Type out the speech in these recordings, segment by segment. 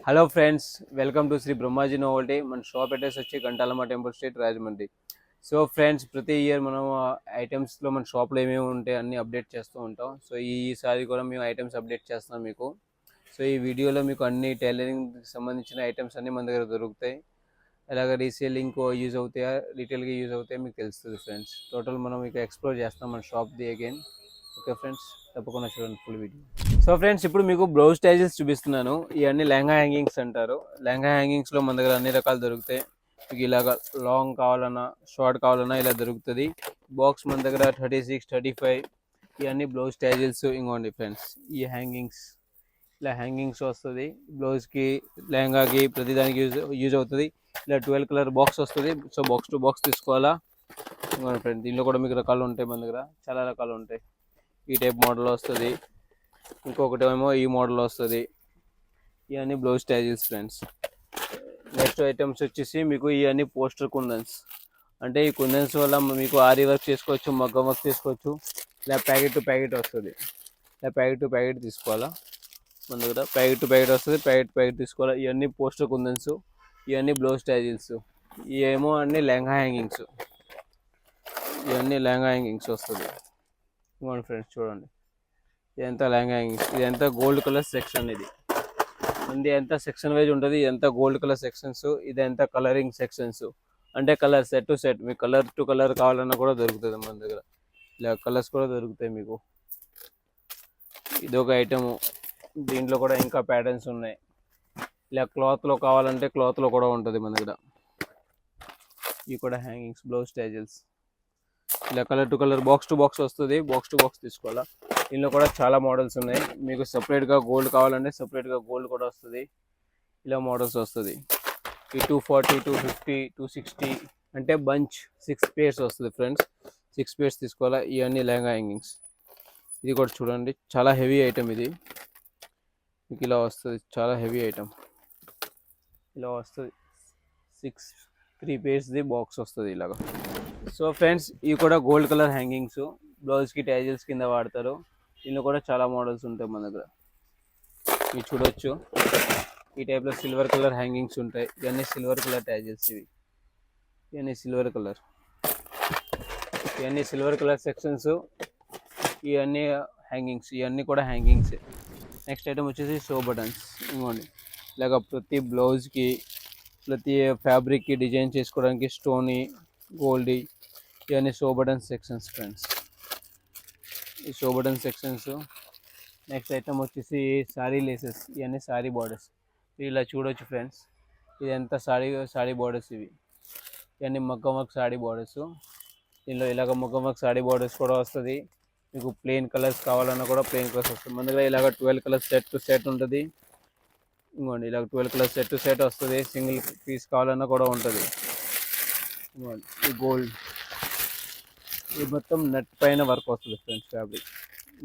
Hello friends welcome to Shri Brahmaji novelty. మన shop address వచ్చి Gantalamma temple street Rajahmundry. So friends ప్రతి year మనం ఐటమ్స్లో మన షాప్లో ఏమేమి ఉంటాయి అన్ని అప్డేట్ చేస్తూ ఉంటాం. సో ఈసారి కూడా మేము ఐటమ్స్ అప్డేట్ చేస్తున్నాం మీకు. సో ఈ వీడియోలో మీకు అన్ని టైలరింగ్ సంబంధించిన ఐటమ్స్ అన్ని మన దగ్గర దొరుకుతాయి. ఎలాగ రీసేలింగ్ యూజ్ అవుతాయా రీటైల్గా యూజ్ అవుతాయా మీకు తెలుస్తుంది ఫ్రెండ్స్. టోటల్ మనం ఇక ఎక్స్ప్లోర్ చేస్తాం మన షాప్ది అగైన్. ఓకే ఫ్రెండ్స్ తప్పకుండా చూడండి ఫుల్ వీడియో. సో ఫ్రెండ్స్ ఇప్పుడు మీకు బ్లౌజ్ స్టైజెస్ చూపిస్తున్నాను. ఇవన్నీ లెహంగా హ్యాంగింగ్స్ అంటారు. లెహంగా హ్యాంగింగ్స్లో మన దగ్గర అన్ని రకాలు దొరుకుతాయి. మీకు ఇలాగ లాంగ్ కావాలన్నా షార్ట్ కావాలన్నా ఇలా దొరుకుతుంది. బాక్స్ మన దగ్గర థర్టీ సిక్స్ థర్టీ ఫైవ్. ఇవన్నీ బ్లౌజ్ స్టైజెస్. ఇంకోండి ఫ్రెండ్స్ ఈ హ్యాంగింగ్స్. ఇలా హ్యాంగింగ్స్ వస్తుంది. బ్లౌజ్కి లెహంగాకి ప్రతిదానికి యూజ్ యూజ్ అవుతుంది. ఇలా ట్వెల్వ్ కలర్ బాక్స్ వస్తుంది. సో బాక్స్ టు బాక్స్ తీసుకోవాలా? ఇంకోండి ఫ్రెండ్ దీనిలో కూడా మీకు రకాలు ఉంటాయి మన దగ్గర. చాలా రకాలు ఉంటాయి. ఈ టైప్ మోడల్ వస్తుంది. ఇంకొకటి ఏమో ఈ మోడల్ వస్తుంది. ఇవన్నీ blouse tassels friends next items వచ్చేసి మీకు ఇవన్నీ పోస్టర్ కుందన్స్. అంటే ఈ కుందన్స్ వల్ల మీకు ఆరి వర్క్ చేసుకోవచ్చు మగ్గం వర్క్ చేసుకోవచ్చు. ఇలా ప్యాకెట్ టు ప్యాకెట్ వస్తుంది. ఇలా ప్యాకెట్ టు ప్యాకెట్ తీసుకోవాలా? మన దగ్గర ప్యాకెట్ టు ప్యాకెట్ వస్తుంది ప్యాకెట్ ప్యాకెట్ తీసుకోవాలా? ఇవన్నీ పోస్టర్ కుందన్స్ ఇవన్నీ బ్లౌజ్ స్టైజిల్స్ ఇవేమో అన్ని లెహంగా హ్యాంగింగ్స్ ఇవన్నీ లెహంగా హ్యాంగింగ్స్ వస్తుంది. ఇవ్వండి ఫ్రెండ్స్ చూడండి. ఇదంతా లెహంగా ఇదంతా గోల్డ్ కలర్ సెక్షన్ ఇది. ఇది ఎంత సెక్షన్ వైజ్ ఉంటుంది ఇదంతా గోల్డ్ కలర్ సెక్షన్స్ ఇదంతా కలరింగ్ సెక్షన్స్. అంటే కలర్ సెట్ టు సెట్ మీకు కలర్ టు కలర్ కావాలన్నా కూడా దొరుకుతుంది మన దగ్గర. ఇలా కలర్స్ కూడా దొరుకుతాయి మీకు. ఇది ఒక ఐటము. దీంట్లో కూడా ఇంకా ప్యాటర్న్స్ ఉన్నాయి. ఇలా క్లాత్లో కావాలంటే క్లాత్లో కూడా ఉంటుంది మన దగ్గర. ఇవి కూడా హ్యాంగింగ్స్ బ్లౌజ్ స్టైజల్స్ ఇలా colour to colour box to box వస్తుంది. బాక్స్ టు బాక్స్ తీసుకోవాలా? దీనిలో కూడా చాలా మోడల్స్ ఉన్నాయి. మీకు సపరేట్గా గోల్డ్ కావాలంటే సపరేట్గా గోల్డ్ కూడా వస్తుంది. ఇలా మోడల్స్ వస్తుంది. ఈ two forty two fifty two sixty అంటే బంచ్ సిక్స్ పేర్స్ వస్తుంది ఫ్రెండ్స్ సిక్స్ పేర్స్ తీసుకోవాలా? ఇవన్నీ లెహంగా హ్యాంగింగ్స్ ఇది కూడా చూడండి. చాలా హెవీ ఐటమ్ ఇది. మీకు ఇలా వస్తుంది. చాలా హెవీ ఐటమ్ ఇలా వస్తుంది. సిక్స్ త్రీ పేర్స్ది బాక్స్ వస్తుంది ఇలాగా. సో ఫ్రెండ్స్ ఇవి కూడా గోల్డ్ కలర్ హ్యాంగింగ్స్ బ్లౌజ్కి టైజిల్స్ కింద వాడతారు. దీనిలో కూడా చాలా మోడల్స్ ఉంటాయి మన దగ్గర. ఇవి చూడొచ్చు. ఈ టైప్లో సిల్వర్ కలర్ హ్యాంగింగ్స్ ఉంటాయి. ఇవన్నీ సిల్వర్ కలర్ ట్యాజెస్ ఇవి. ఇవన్నీ సిల్వర్ కలర్ ఇవన్నీ సిల్వర్ కలర్ సెక్షన్స్ ఇవన్నీ హ్యాంగింగ్స్ ఇవన్నీ కూడా హ్యాంగింగ్స్ నెక్స్ట్ ఐటమ్ వచ్చేసి షో బటన్స్ ఇవ్వండి ఇలాగ ప్రతి బ్లౌజ్కి ప్రతి ఫ్యాబ్రిక్కి డిజైన్ చేసుకోవడానికి స్టోనీ గోల్డీ ఇవన్నీ షో బటన్స్ సెక్షన్స్ ఫ్రెండ్స్ ఈ show button sections. Next item వచ్చేసి సారీ లేసెస్. ఇవన్నీ సారీ బార్డర్స్. ఇలా చూడొచ్చు ఫ్రెండ్స్. ఇదంతా సారీ సారీ బార్డర్స్ ఇవి. ఇవన్నీ మగ్గం వర్క్ సారీ బార్డర్స్. దీనిలో ఇలాగ మగ్గం వర్క్ సారీ బార్డర్స్ కూడా వస్తుంది. మీకు ప్లెయిన్ కలర్స్ కావాలన్నా కూడా ప్లెయిన్ కలర్స్ వస్తుంది. మన దగ్గర ఇలాగ twelve colours set to set ఉంటుంది. ఇంకోండి ఇలాగ twelve colours set to set వస్తుంది. సింగిల్ పీస్ కావాలన్నా కూడా ఉంటుంది. ఇంకోండి ఈ గోల్డ్. ఇది మొత్తం నెట్ పైన వర్క్ వస్తుంది ఫ్రెండ్స్ ఫ్యాబ్రిక్.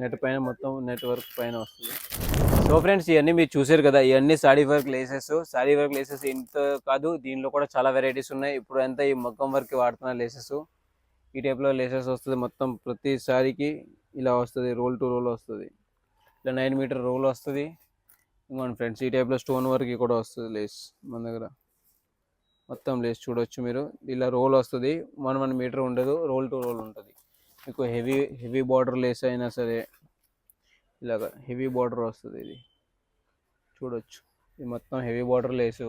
నెట్ పైన మొత్తం నెట్ వర్క్ పైన వస్తుంది. సో ఫ్రెండ్స్ ఇవన్నీ మీరు చూసారు కదా ఇవన్నీ sari work laces. Sari work laces ఇంత కాదు దీనిలో కూడా చాలా వెరైటీస్ ఉన్నాయి. ఇప్పుడు అంతా ఈ మగ్గం వర్క్ వాడుతున్న లేసెస్. ఈ టైప్లో లేసెస్ వస్తుంది మొత్తం ప్రతి సారీకి. ఇలా వస్తుంది రోల్ టు రోల్ వస్తుంది. ఇలా నైన్ మీటర్ రోల్ వస్తుంది. ఇంకోండి ఫ్రెండ్స్ ఈ టైప్లో స్టోన్ వర్క్ కూడా వస్తుంది లేస్ మన దగ్గర. మొత్తం లేస్ చూడొచ్చు మీరు. ఇలా రోల్ వస్తుంది. వన్ వన్ మీటర్ ఉండదు. రోల్ టు రోల్ ఉంటుంది. మీకు హెవీ హెవీ బార్డర్ లేస్ అయినా సరే ఇలాగ హెవీ బార్డర్ వస్తుంది ఇది. చూడొచ్చు. ఇది మొత్తం heavy border lace.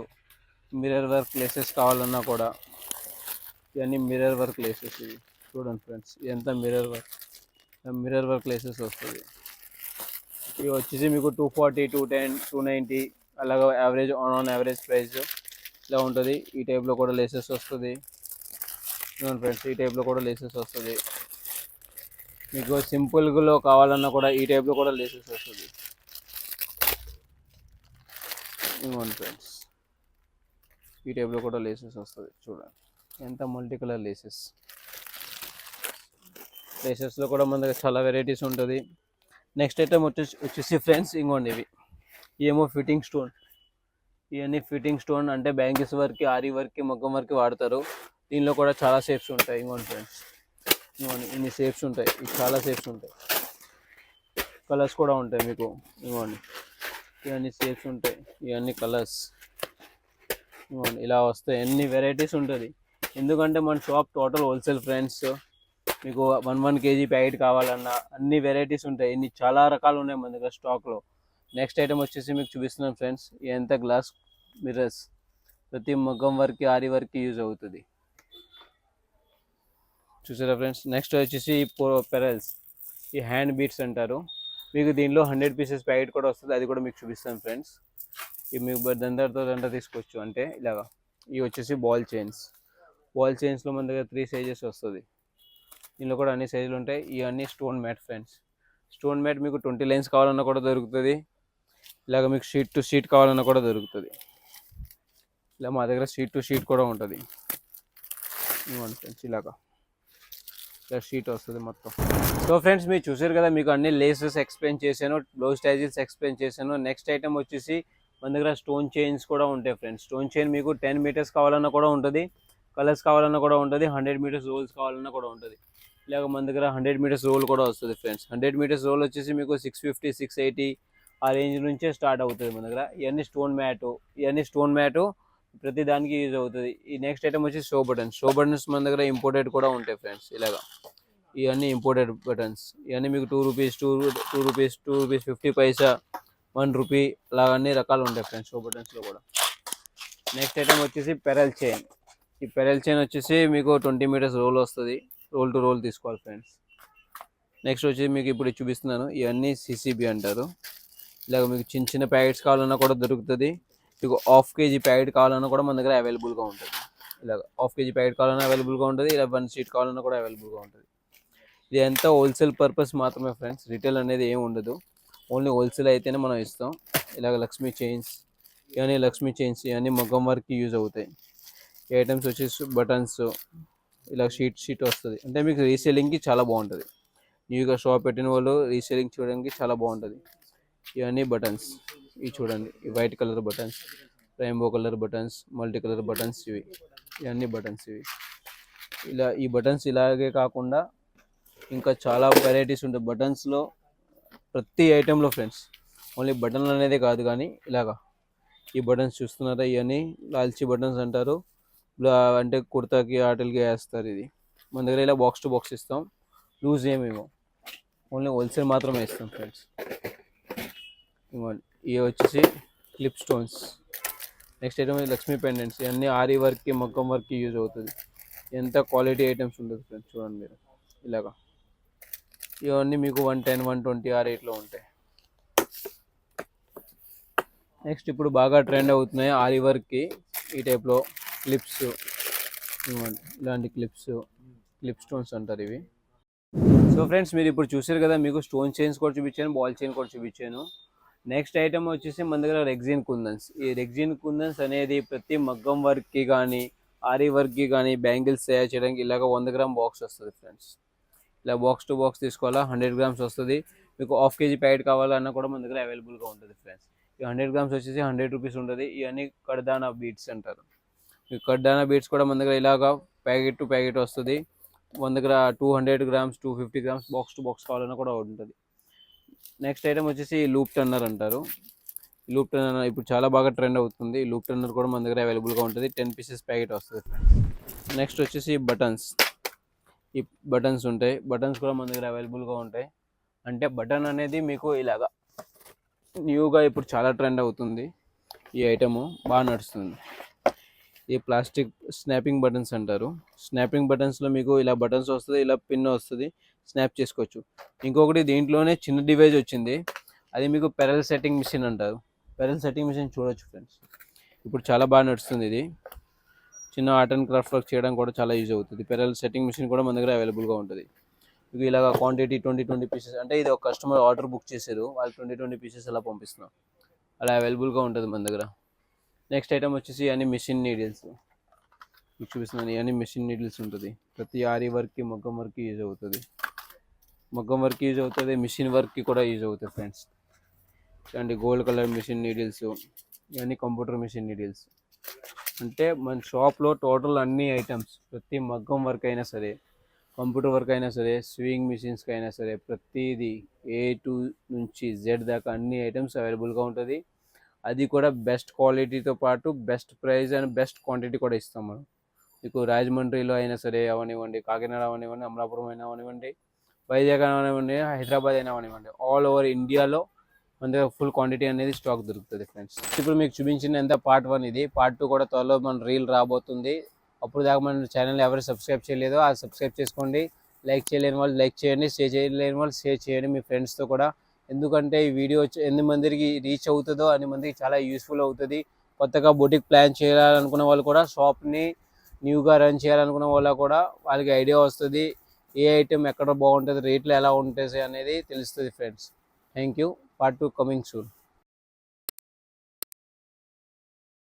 Mirror work laces కావాలన్నా కూడా ఇవన్నీ మిర్రర్ వర్క్ లేసెస్ ఇవి. చూడండి ఫ్రెండ్స్ ఇదంతా mirror work. Mirror work laces వస్తుంది. ఇవి వచ్చేసి మీకు two forty two ten two ninety అలాగ average on on average price. ఇలా ఉంటుంది. ఈ టైప్లో కూడా లేసెస్ వస్తుంది. ఫ్రెండ్స్ ఈ టైప్లో కూడా లేసెస్ వస్తుంది. మీకు సింపుల్గా కావాలన్నా కూడా ఈ టైప్లో కూడా లేసెస్ వస్తుంది. ఇవ్వండి ఫ్రెండ్స్ ఈ టైప్లో కూడా లేసెస్ వస్తుంది. చూడండి ఎంత మల్టీ కలర్ లేసెస్. లేసెస్లో కూడా మన దగ్గర చాలా వెరైటీస్ ఉంటుంది. నెక్స్ట్ ఐటమ్ వచ్చేసి వచ్చేసి ఫ్రెండ్స్ ఇంకోండి ఇవి. ఏమో ఫిట్టింగ్ స్టోన్. ఇవన్నీ ఫిట్టింగ్ స్టోన్ అంటే బ్యాంగిల్స్ వరకు ఆరి వరకు మగ్గం వరకు వాడతారు. దీనిలో కూడా చాలా షేప్స్ ఉంటాయి. ఇంకోండి ఫ్రెండ్స్ ఇవ్వండి ఇన్ని షేప్స్ ఉంటాయి. ఇవి చాలా షేప్స్ ఉంటాయి. కలర్స్ కూడా ఉంటాయి మీకు. ఇవ్వండి ఇవన్నీ షేప్స్ ఉంటాయి. ఇవన్నీ కలర్స్ ఇలా వస్తాయి. ఎన్ని వెరైటీస్ ఉంటుంది. ఎందుకంటే మన షాప్ టోటల్ హోల్సేల్ ఫ్రెండ్స్ మీకు వన్ వన్ కేజీ ప్యాకెట్ కావాలన్నా అన్ని వెరైటీస్ ఉంటాయి. ఇన్ని చాలా రకాలు ఉన్నాయి మన దగ్గర స్టాక్లో నెక్స్ట్ ఐటమ్ వచ్చేసి మీకు చూపిస్తున్నాను ఫ్రెండ్స్ ఎంత గ్లాస్ మిర్రర్స్? ప్రతి ముఖం వరకు ఆరి వరకు యూజ్ అవుతుంది. చూసారా ఫ్రెండ్స్? నెక్స్ట్ వచ్చేసి పెరల్స్ ఈ హ్యాండ్ బీట్స్ అంటారు. మీకు దీనిలో హండ్రెడ్ పీసెస్ ప్యాకెట్ కూడా వస్తుంది. అది కూడా మీకు చూపిస్తాను ఫ్రెండ్స్. ఇవి మీకు దందరితో దండ తీసుకోవచ్చు అంటే ఇలాగా ఇవి వచ్చేసి బాల్ చైన్స్ బాల్ చైన్స్లో మన దగ్గర త్రీ సైజెస్ వస్తుంది. దీనిలో కూడా అన్ని సైజులు ఉంటాయి. ఇవన్నీ stone mat friends stone mat మీకు ట్వంటీ లైన్స్ కావాలన్నా కూడా దొరుకుతుంది. ఇలాగ మీకు షీట్ టు షీట్ కావాలన్నా కూడా దొరుకుతుంది. ఇలా మా దగ్గర షీట్ టు షీట్ కూడా ఉంటుంది. ఇవ్వండి ఫ్రెండ్స్ ఇలాగా. ఇలా షీట్ వస్తుంది మొత్తం. సో ఫ్రెండ్స్ మీరు చూసారు కదా మీకు అన్ని లేసెస్ ఎక్స్ప్లెయిన్ చేశాను బ్లౌజ్ టైజిల్స్ ఎక్స్ప్లెయిన్ చేశాను. నెక్స్ట్ ఐటమ్ వచ్చేసి మన దగ్గర స్టోన్ చైన్స్ కూడా ఉంటాయి ఫ్రెండ్స్. స్టోన్ చైన్ మీకు టెన్ మీటర్స్ కావాలన్నా కూడా ఉంటుంది. కలర్స్ కావాలన్నా కూడా ఉంటుంది. హండ్రెడ్ మీటర్స్ రోల్స్ కావాలన్నా కూడా ఉంటుంది. ఇలాగ మన దగ్గర హండ్రెడ్ మీటర్స్ రోల్ కూడా వస్తుంది ఫ్రెండ్స్. హండ్రెడ్ మీటర్స్ రోల్ వచ్చేసి మీకు సిక్స్ ఫిఫ్టీ సిక్స్ ఎయిటీ ఆ రేంజ్ నుంచే స్టార్ట్ అవుతుంది మన దగ్గర. ఇవన్నీ స్టోన్ మ్యాటు ఇవన్నీ స్టోన్ మ్యాటు ప్రతి దానికి యూజ్ అవుతుంది. ఈ నెక్స్ట్ ఐటమ్ వచ్చి షో బటన్స్. షో బటన్స్ మన దగ్గర ఇంపోర్టెడ్ కూడా ఉంటాయి ఫ్రెండ్స్ ఇలాగా. ఇవన్నీ ఇంపోర్టెడ్ బటన్స్. ఇవన్నీ మీకు two rupees two two rupees two rupees fifty paisa one rupee అలా అన్ని రకాలు ఉంటాయి ఫ్రెండ్స్ షో బటన్స్లో కూడా. నెక్స్ట్ ఐటమ్ వచ్చేసి పెరల్ చైన్. ఈ పెరల్ చైన్ వచ్చేసి మీకు ట్వంటీ మీటర్స్ రోల్ వస్తుంది. రోల్ టు రోల్ తీసుకోవాలి ఫ్రెండ్స్. నెక్స్ట్ వచ్చి మీకు ఇప్పుడు చూపిస్తున్నాను. ఇవన్నీ సిసిబి అంటారు. ఇలాగ మీకు చిన్న చిన్న ప్యాకెట్స్ కావాలన్నా కూడా దొరుకుతుంది. మీకు హాఫ్ కేజీ ప్యాకెట్ కావాలన్నా కూడా మన దగ్గర అవైలబుల్గా ఉంటుంది. ఇలాగ హాఫ్ కేజీ ప్యాకెట్ కావాలన్నా అవైలబుల్గా ఉంటుంది ఇలా వన్ షీట్ కావాలన్నా కూడా అవైలబుల్గా ఉంటుంది. ఇది అంతా హోల్సేల్ పర్పస్ మాత్రమే ఫ్రెండ్స్ రిటైల్ అనేది ఏమి ఉండదు. ఓన్లీ హోల్సేల్ అయితేనే మనం ఇస్తాం. ఇలాగ లక్ష్మీ చైన్స్ ఇవన్నీ లక్ష్మీ చైన్స్ ఇవన్నీ మగ్గం వర్క్కి యూజ్ అవుతాయి. ఐటమ్స్ వచ్చేసి బటన్స్ ఇలా షీట్ షీట్ వస్తుంది. అంటే మీకు రీసేలింగ్కి చాలా బాగుంటుంది. న్యూగా షాప్ పెట్టిన వాళ్ళు రీసేలింగ్ చూడడానికి చాలా బాగుంటుంది. ఇవన్నీ బటన్స్. ఇవి చూడండి. ఈ white colour buttons rainbow colour buttons multi colour buttons ఇవి. ఇవన్నీ బటన్స్ ఇవి. ఇలా ఈ బటన్స్ ఇలాగే కాకుండా ఇంకా చాలా వెరైటీస్ ఉంటాయి బటన్స్లో ప్రతి ఐటెంలో ఫ్రెండ్స్ ఓన్లీ బటన్లు అనేది కాదు కానీ ఇలాగా ఈ బటన్స్ చూస్తున్నారా? ఇవన్నీ లాల్చి బటన్స్ అంటారు. ఇలా అంటే కుర్తాకి ఆటలకి వేస్తారు ఇది. మన దగ్గర ఇలా బాక్స్ టు బాక్స్ ఇస్తాం. లూజ్ ఏమేమో ఓన్లీ హోల్సేల్ మాత్రమే ఇస్తాం ఫ్రెండ్స్ ఇవ్వండి ఇవి వచ్చేసి clip stones next item Lakshmi pendants ఇవన్నీ ఆరి వర్క్కి మగ్గం వర్క్కి యూజ్ అవుతుంది. ఎంత క్వాలిటీ ఐటమ్స్ ఉంటుంది ఫ్రెండ్స్ చూడండి మీరు. ఇలాగా. ఇవన్నీ మీకు వన్ టెన్ వన్ ట్వంటీ ఆ రేట్లో ఉంటాయి. నెక్స్ట్ ఇప్పుడు బాగా ట్రెండ్ అవుతున్నాయి ఆరి వర్క్కి. ఈ టైప్లో క్లిప్స్ ఇవ్వండి. ఇలాంటి క్లిప్స్ క్లిప్ స్టోన్స్ అంటారు ఇవి. సో ఫ్రెండ్స్ మీరు ఇప్పుడు చూసారు కదా మీకు స్టోన్ చైన్స్ కూడా చూపించాను బాల్ చైన్ కూడా చూపించాను. నెక్స్ట్ ఐటమ్ వచ్చేసి మన దగ్గర రెగ్జిన్ కుందన్స్. ఈ రెగ్జిన్ కుందన్స్ అనేది ప్రతి మగ్గం వర్క్కి కానీ ఆరి వర్క్కి కానీ బ్యాంగిల్స్ తయారు చేయడానికి ఇలాగ వంద గ్రామ్ బాక్స్ వస్తుంది ఫ్రెండ్స్. ఇలా బాక్స్ టు బాక్స్ తీసుకోవాలా హండ్రెడ్ గ్రామ్స్ వస్తుంది. మీకు హాఫ్ కేజీ ప్యాకెట్ కావాలన్నా కూడా మన దగ్గర అవైలబుల్గా ఉంటుంది ఫ్రెండ్స్. ఈ హండ్రెడ్ గ్రామ్స్ వచ్చేసి హండ్రెడ్ రూపీస్ ఉంటుంది. ఇవన్నీ కడ్దానా బీట్స్ అంటారు. ఈ కడ్దానా బీట్స్ కూడా మన దగ్గర ఇలాగా ప్యాకెట్ టు ప్యాకెట్ వస్తుంది. మన దగ్గర two hundred grams two fifty grams box to box కావాలన్నా కూడా ఉంటుంది. నెక్స్ట్ ఐటమ్ వచ్చేసి లూప్ టర్నర్ అంటారు. లూప్ టర్నర్ ఇప్పుడు చాలా బాగా ట్రెండ్ అవుతుంది. లూప్ టర్నర్ కూడా మన దగ్గర అవైలబుల్గా ఉంటుంది. టెన్ పీసెస్ ప్యాకెట్ వస్తుంది నెక్స్ట్ వచ్చేసి బటన్స్ ఈ బటన్స్ ఉంటాయి. బటన్స్ కూడా మన దగ్గర అవైలబుల్గా ఉంటాయి. అంటే బటన్ అనేది మీకు ఇలాగా న్యూగా ఇప్పుడు చాలా ట్రెండ్ అవుతుంది. ఈ ఐటము బాగా నడుస్తుంది. ఈ ప్లాస్టిక్ స్నాపింగ్ బటన్స్ అంటారు. స్నాపింగ్ బటన్స్లో మీకు ఇలా బటన్స్ వస్తుంది ఇలా పిన్ వస్తుంది స్నాప్ చేసుకోవచ్చు. ఇంకొకటి దీంట్లోనే చిన్న డివైజ్ వచ్చింది. అది మీకు పెరల్ సెట్టింగ్ మిషన్ అంటారు. పెరల్ సెట్టింగ్ మిషన్ చూడొచ్చు ఫ్రెండ్స్. ఇప్పుడు చాలా బాగా నడుస్తుంది ఇది. చిన్న ఆర్ట్ అండ్ క్రాఫ్ట్ వర్క్ చేయడం కూడా చాలా యూజ్ అవుతుంది. పెరల్ సెట్టింగ్ మిషన్ కూడా మన దగ్గర అవైలబుల్గా ఉంటుంది. మీకు ఇలాగ క్వాంటిటీ ట్వంటీ ట్వంటీ పీసెస్ అంటే ఇది ఒక కస్టమర్ ఆర్డర్ బుక్ చేశారు. వాళ్ళు ట్వంటీ ట్వంటీ పీసెస్ అలా పంపిస్తున్నాం అలా అవైలబుల్గా ఉంటుంది మన దగ్గర. నెక్స్ట్ ఐటమ్ వచ్చేసి అన్ని మిషన్ నీడిల్స్ మీకు చూపిస్తున్నాను ఇవన్నీ మిషన్ నీడిల్స్ ఉంటుంది. ప్రతి ఆరి వర్క్కి మగ్గం వర్క్కి యూజ్ అవుతుంది. మగ్గం వర్క్ యూజ్ అవుతుంది మిషన్ వర్క్కి కూడా యూజ్ అవుతుంది ఫ్రెండ్స్ ఇలాంటి గోల్డ్ కలర్ మిషన్ నీడిల్స్ ఇవన్నీ కంప్యూటర్ మిషన్ నీడిల్స్ అంటే మన షాప్లో టోటల్ అన్ని ఐటమ్స్ ప్రతి మగ్గం వర్క్ అయినా సరే కంప్యూటర్ వర్క్ అయినా సరే స్వింగ్ మిషన్స్కి అయినా సరే ప్రతిదీ ఏ టు నుంచి జెడ్ దాకా అన్ని ఐటమ్స్ అవైలబుల్గా ఉంటుంది. అది కూడా బెస్ట్ క్వాలిటీతో పాటు best price and best quantity కూడా ఇస్తాం మనం. మీకు రాజమండ్రిలో అయినా సరే అవనివ్వండి కాకినాడ అవనివ్వండి అమలాపురం అయినా అవనివ్వండి వైజాగ్ అవనివ్వండి హైదరాబాద్ అయినా అవనివ్వండి. ఆల్ ఓవర్ ఇండియాలో మన దగ్గర ఫుల్ క్వాంటిటీ అనేది స్టాక్ దొరుకుతుంది ఫ్రెండ్స్ ఇప్పుడు మీకు చూపించిన ఎంత పార్ట్ వన్ ఇది. పార్ట్ టూ కూడా త్వరలో మన రీల్ రాబోతుంది. అప్పుడు దాకా మన ఛానల్ ఎవరు సబ్స్క్రైబ్ చేయలేదో అది సబ్స్క్రైబ్ చేసుకోండి. లైక్ చేయలేని వాళ్ళు లైక్ చేయండి షేర్ చేయలేని వాళ్ళు షేర్ చేయండి. మీ ఫ్రెండ్స్తో కూడా ఎందుకంటే ఈ వీడియో ఎన్ని మందికి రీచ్ అవుతుందో అన్ని మందికి చాలా యూస్ఫుల్ అవుతుంది. కొత్తగా బొటిక్ ప్లాన్ చేయాలనుకున్న వాళ్ళు కూడా షాప్ని న్యూగా రన్ చేయాలనుకున్న వాళ్ళ కూడా వాళ్ళకి ఐడియా వస్తుంది. ఏ ఐటెం ఎక్కడ బాగుంటుంది రేట్లు ఎలా ఉంటాయి అనేది తెలుస్తుంది friends thank you part two coming soon